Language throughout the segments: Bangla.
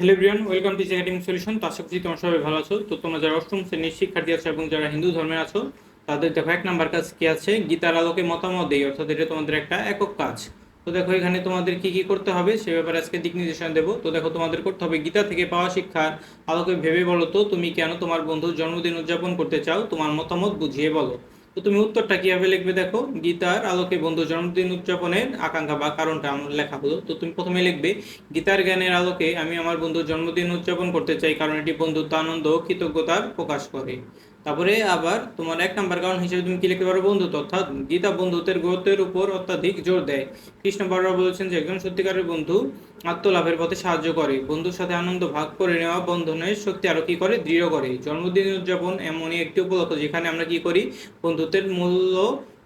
Hello Brian welcome teach academy solution তো আশা করছি তোমার সবাই ভালো আছো। তো তোমরা যারা অষ্টম শ্রেণির শিক্ষার্থী আছো এবং যারা হিন্দু ধর্মের আছো, তাদের দেখো এক নাম্বার কাজ কি আছে? গীতার আলোকে মতামত দেই, অর্থাৎ এটা তোমাদের একটা একক কাজ। তো দেখো, এখানে তোমাদের কি কি করতে হবে সে ব্যাপারে আজকে দিক নির্দেশনা দেবো। তো দেখো, তোমাদের করতে হবে গীতা থেকে পাওয়া শিক্ষার আলোকে ভেবে বলো তো, তুমি কেন তোমার বন্ধুর জন্মদিন উদযাপন করতে চাও? তোমার মতামত বুঝিয়ে বলো। তো তুমি উত্তরটা কীভাবে লিখবে দেখো? গীতার আলোকে বন্ধু জন্মদিন উদযাপনের আকাঙ্ক্ষা বা কারণটা আমার লেখা হলো। তো তুমি প্রথমে লিখবে, গীতার জ্ঞানের আলোকে আমি আমার বন্ধুর জন্মদিন উদযাপন করতে চাই কারণ এটি বন্ধুত্ব, আনন্দ কৃতজ্ঞতার প্রকাশ করে। তারপরে আবার তোমার এক নাম্বার কারণ হিসেবে তুমি কি লিখতে পারো? বন্ধুত্ব। অর্থাৎ গীতা বন্ধুত্বের গুরুত্বের উপর অত্যাধিক জোর দেয়। কৃষ্ণ বারবার বলেছেন যে, একজন সত্যিকারের বন্ধু আত্মলাভের পথে সাহায্য করে। বন্ধুর সাথে আনন্দ ভাগ করে নেওয়া বন্ধনের শক্তি আরও কি করে? দৃঢ় করে। জন্মদিন উদযাপন এমনই একটি উপলক্ষ, যেখানে আমরা কি করি? বন্ধুত্বের মূল্য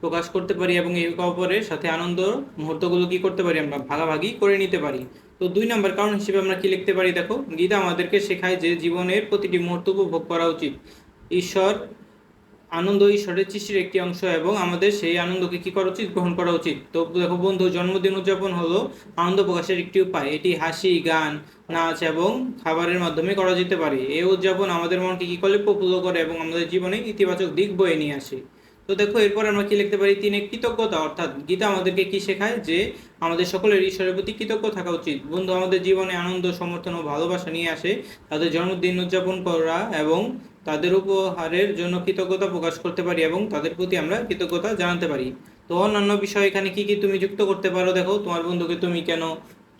প্রকাশ করতে পারি এবং একে অপরের সাথে আনন্দ মুহূর্তগুলো কি করতে পারি? আমরা ভাগাভাগি করে নিতে পারি। তো দুই নম্বর কারণ হিসেবে আমরা কি লিখতে পারি? দেখো, গীতা আমাদেরকে শেখায় যে জীবনের প্রতিটি মুহূর্ত উপভোগ করা উচিত। ঈশ্বর, আনন্দ ঈশ্বরের সৃষ্টির একটি অংশ এবং আমাদের সেই আনন্দকে কি করা উচিত? গ্রহণ করা উচিত। তো দেখো বন্ধু, জন্মদিন উদযাপন হলো আনন্দ প্রকাশের একটি উপায়। এটি হাসি, গান, নাচ এবং খাবারের মাধ্যমে করা যেতে পারে। এই উদযাপন আমাদের মনকে কি করে প্রফুল্ল করে এবং আমাদের জীবনে ইতিবাচক দিক বয়ে নিয়ে আসে। তো দেখো, এরপর আমরা কি লিখতে পারি? তিনে কৃতজ্ঞতা। অর্থাৎ গীতা আমাদেরকে কি শেখায়? যে আমাদের সকলের ঈশ্বরের প্রতি কৃতজ্ঞ থাকা উচিত। বন্ধু, আমাদের জীবনে আনন্দ, সমর্থন ও ভালোবাসা নিয়ে আসে। তাদের জন্মদিন উদযাপন করা এবং তাদের উপহারের জন্য কৃতজ্ঞতা প্রকাশ করতে পারি এবং তাদের প্রতি আমরা কৃতজ্ঞতা জানাতে পারি। তো অন্যান্য বিষয় এখানে কি কি তুমি যুক্ত করতে পারো? দেখো, তোমার বন্ধুকে তুমি কেন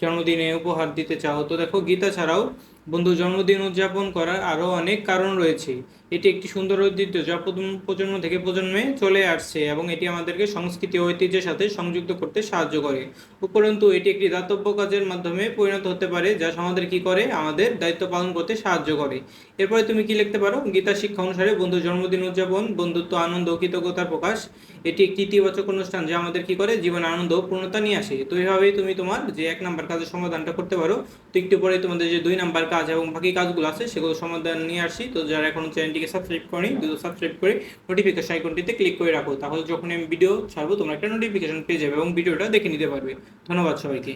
জন্মদিনে উপহার দিতে চাও? তো দেখো, গীতা ছাড়াও বন্ধু, জন্মদিন উদযাপন করার আরও অনেক কারণ রয়েছে। এটি একটি সুন্দর ঐতিহ্য যা প্রথম- প্রজন্ম থেকে প্রজন্মে চলে আসছে এবং এটি আমাদেরকে সংস্কৃতি ঐতিহ্যের সাথে সংযুক্ত করতে সাহায্য করে। উপরন্তু, এটি একটি দাতব্য কাজের মাধ্যমে পরিণত হতে পারে, যা আমাদের কি করে, আমাদের দায়িত্ব পালন করতে সাহায্য করে। এরপরে তুমি কি লিখতে পারো? গীতা শিক্ষা অনুসারে, বন্ধু, জন্মদিন উদযাপন, বন্ধুত্ব, আনন্দ, কৃতজ্ঞতার প্রকাশ, এটি একটি ইতিবাচক অনুষ্ঠান যা আমাদের কি করে, জীবন আনন্দ পূর্ণতা নিয়ে আসে। তো এইভাবেই তুমি তোমার যে এক নাম্বার কাজের সমাধানটা করতে পারো, তো একটু পরে তোমাদের যে দুই নাম্বার কাজ এবং বাকি কাজগুলো আছে, সেগুলো সমাধান নিয়ে আসি। তো যারা এখন চ্যানেলটিকে সাবস্ক্রাইব করেনি দ্রুত সাবস্ক্রাইব করে নোটিফিকেশন আইকনটিতে ক্লিক করে রাখো। তাহলে যখন আমি ভিডিও ছাড়বো, তোমরা একটা নোটিফিকেশন পেয়ে যাবে এবং ভিডিওটা দেখে নিতে পারবে। ধন্যবাদ সবাইকে।